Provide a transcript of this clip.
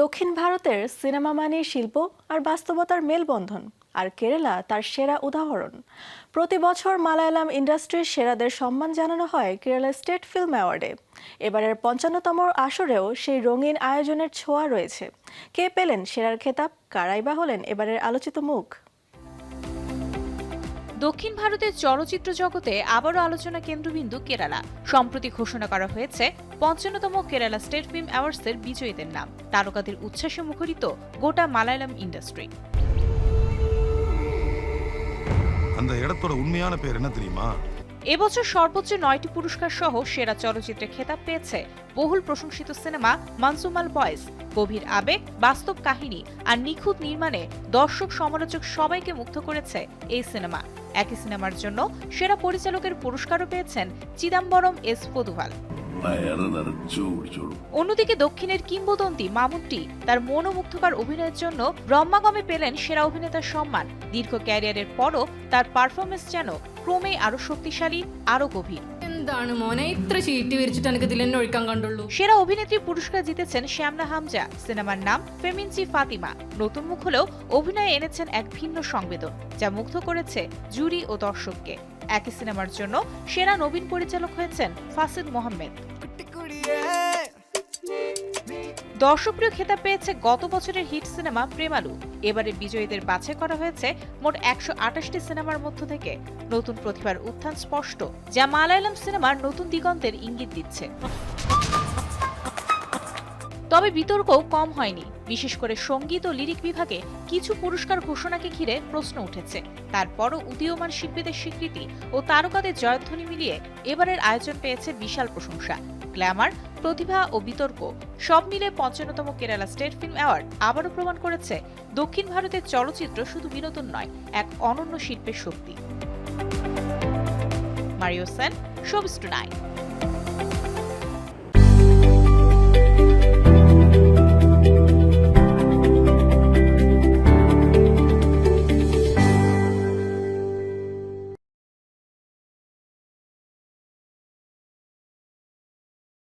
দক্ষিণ ভারতের সিনেমা মানে শিল্প আর বাস্তবতার মেলবন্ধন, আর কেরালা তার সেরা উদাহরণ। প্রতি বছর মালায়ালাম ইন্ডাস্ট্রির সেরাদের সম্মান জানানো হয় কেরালা স্টেট ফিল্ম অ্যাওয়ার্ডে। এবারের পঞ্চান্নতম আসরেও সেই রঙিন আয়োজনের ছোঁয়া রয়েছে। কে পেলেন সেরার খেতাব? কারাই বা হলেন এবারের আলোচিত মুখ। দক্ষিণ ভারতের চলচ্চিত্র জগতে আবারও আলোচনা কেন্দ্রবিন্দু কেরালা সম্প্রতি ঘোষণা করা হয়েছে পঞ্চান্নতম কেরালা স্টেট ফিল্ম অ্যাওয়ার্ডসের বিজয়ীদের নাম তারকাদের উচ্ছ্বাসে মুখরিত গোটা মালায়ালাম ইন্ডাস্ট্রি அந்த இடத்தோட உண்மையான பேர் என்ன தெரியுமா এবছর সর্বোচ্চ নয়টি পুরস্কার সহ সেরা চলচ্চিত্রের খেতাব পেয়েছে বহুল প্রশংসিত সিনেমা মানসুমাল বয়েস গভীর আবেগ, বাস্তব কাহিনী আর নিখুঁত নির্মাণে দর্শক সমালোচক সবাইকে মুগ্ধ করেছে এই সিনেমা। একই সিনেমার জন্য সেরা পরিচালকের পুরস্কারও পেয়েছেন চিদাম্বরম এস পদুভাল অন্যদিকে দক্ষিণের কিংবদন্তি মামুট্টি তার মনোমুগ্ধকর অভিনয়ের জন্য ব্রহ্মাগমে পেলেন সেরা অভিনেতার সম্মান দীর্ঘ ক্যারিয়ারের পরও তার পারফরমেন্স যেন ক্রমেই আরো শক্তিশালী আরো গভীর എന്താണ് മോനെ ഇത്ര ചീറ്റി വിരിച്ചിട്ട് എനിക്ക് ഇതിൽ എന്നെ ഒഴിക്കാൻ കണ്ടുള്ളൂ সেরা অভিনেত্রী পুরস্কার জিতেছেন শ্যামনা হামজা সিনেমার নাম ফেমিনচি ফাতিমা নতুন মুখ হলেও অভিনয়ে এনেছেন এক ভিন্ন সংবেদন যা মুগ্ধ করেছে জুরি ও দর্শককে একই সিনেমার জন্য সেরা নবীন পরিচালক হয়েছেন ফাসিদ মোহাম্মেদ। দর্শকপ্রিয় খেতাব পেয়েছে গত বছরের হিট সিনেমা প্রেমালু। এবারে বিজয়ীদের বাছাই করা হয়েছে মোট একশো আটাশটি সিনেমার মধ্য থেকে। নতুন প্রতিভার উত্থান স্পষ্ট, যা মালায়ালাম সিনেমার নতুন দিগন্তের ইঙ্গিত দিচ্ছে। তবে বিতর্কও কম হয়নি। বিশেষ করে সংগীত ও লিরিক বিভাগে কিছু পুরস্কার ঘোষণাকে ঘিরে প্রশ্ন উঠেছে। তারপরও উদীয়মান শিল্পীদের স্বীকৃতি ও তারকাদের জয়ধ্বনি মিলিয়ে এবারের আয়োজন পেয়েছে বিশাল প্রশংসা। গ্ল্যামার, প্রতিভা ও বিতর্ক সব মিলে পঞ্চান্নতম কেরালা স্টেট ফিল্ম অ্যাওয়ার্ড আবারও প্রমাণ করেছে দক্ষিণ ভারতের চলচ্চিত্র শুধু বিনোদন নয়, এক অনন্য শিল্পের শক্তি। মারিও সেন শোবিস টু